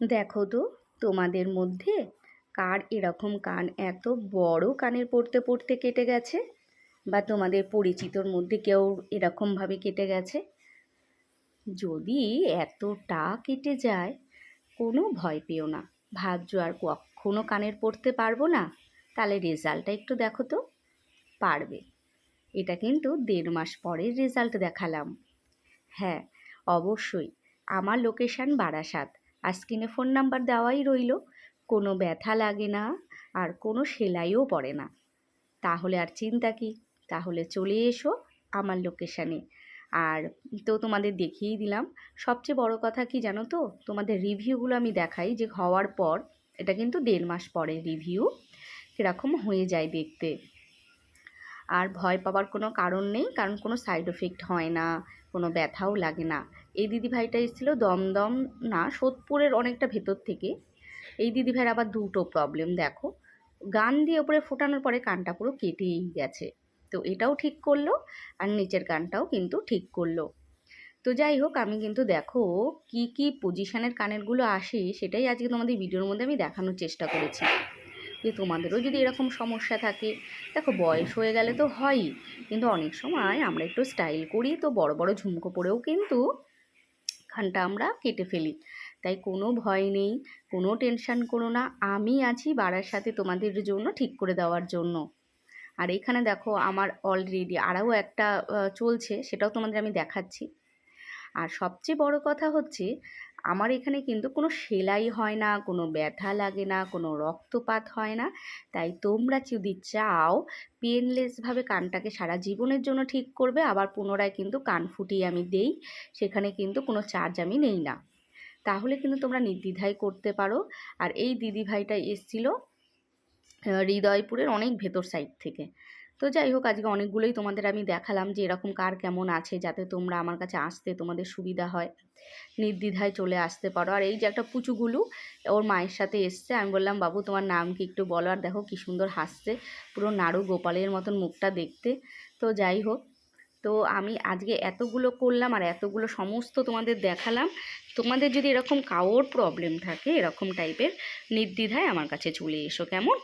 দেখো তো, তোমাদের মধ্যে কার এরকম কান এত বড় কানের পড়তে পড়তে কেটে গেছে? বা তোমাদের পরিচিতর মধ্যে কেউ এরকমভাবে কেটে গেছে? যদি এতটা কেটে যায়, কোনো ভয় পেও না। ভাবছ আর কখনো কানের পড়তে পারব না? তাহলে রেজাল্টটা একটু দেখো তো। পারবে। এটা কিন্তু দেড় মাস পরের রেজাল্ট দেখালাম। হ্যাঁ অবশ্যই। আমার লোকেশান বারাসাত। আর স্ক্রিনে ফোন নাম্বার দেওয়াই রইল। কোনো ব্যথা লাগে না, আর কোনো সেলাইও পড়ে না। তাহলে আর চিন্তা কি? তাহলে চলে এসো আমার লোকেশানে আর তো তোমাদের দেখিয়েই দিলাম। সবচেয়ে বড় কথা কি জানো তো? তোমাদের রিভিউগুলো আমি দেখাই যে হওয়ার পর, এটা কিন্তু দেড় মাস পরে রিভিউ কীরকম হয়ে যায় দেখতে। আর ভয় পাওয়ার কোনো কারণ নেই, কারণ কোনো সাইড এফেক্ট হয় না, কোনো ব্যথাও লাগে না। এই দিদিভাইটা এসেছিল দমদম, না, সোদপুরের অনেকটা ভেতর থেকে। এই দিদিভাইয়ের আবার দুটো প্রবলেম দেখো। গান দিয়ে ওপরে ফোটানোর পরে কানটা পুরো কেটেই গেছে। তো এটাও ঠিক করল, আর নিচের কানটাও কিন্তু ঠিক করল। তো যাই হোক, আমি কিন্তু দেখো কি কি পজিশনের কানেরগুলো আসে, সেটাই আজকে তোমাদের ভিডিওর মধ্যে আমি দেখানোর চেষ্টা করেছি। যে তোমাদেরও যদি এরকম সমস্যা থাকে, দেখো বয়স হয়ে গেলে তো হয়ই, কিন্তু অনেক সময় আমরা একটু স্টাইল করি, তো বড় বড় ঝুমকো পরেও কিন্তু খানটা আমরা কেটে ফেলি। তাই কোনো ভয় নেই, কোনো টেনশান করো না, আমি আছি বাড়ার সাথে তোমাদের জন্য ঠিক করে দেওয়ার জন্য। আর এখানে দেখো আমার অলরেডি আরও একটা চলছে, সেটাও তোমাদের আমি দেখাচ্ছি। আর সবচেয়ে বড় কথা হচ্ছে আমার এখানে কিন্তু কোনো সেলাই হয় না, কোনো ব্যথা লাগে না, কোনো রক্তপাত হয় না। তাই তোমরা যদি চাও পেনলেসভাবে কানটাকে সারা জীবনের জন্য ঠিক করবে, আবার পুনরায় কিন্তু কান ফুটিয়ে আমি দেই, সেখানে কিন্তু কোনো চার্জ আমি নেই না। তাহলে কিন্তু তোমরা নির্দ্বিধায় করতে পারো। আর এই দিদিভাইটা এসছিল হৃদয়পুরের অনেক ভেতর সাইড থেকে। তো যাই হোক, আজকে অনেকগুলোই তোমাদের আমি দেখালাম যে এরকম কার কেমন আছে, যাতে তোমরা আমার কাছে আসতে তোমাদের সুবিধা হয়। নির্দ্বিধায় চলে আসতে পারো। আর এই যে একটা পুচুগুলু, ওর মায়ের সাথে এসছে। আমি বললাম, বাবু, তোমার নাম কি একটু বলো আর দেখো কি সুন্দর হাসছে। পুরো নাড়ু গোপালের মতন মুখটা দেখতে। তো যাই হোক, তো আমি আজকে এতগুলো করলাম আর এতগুলো সমস্ত তোমাদের দেখালাম। তোমাদের যদি এরকম কারোর প্রবলেম থাকে, এরকম টাইপের নির্দ্বিধায় আমার কাছে চলে এসো। কেমন?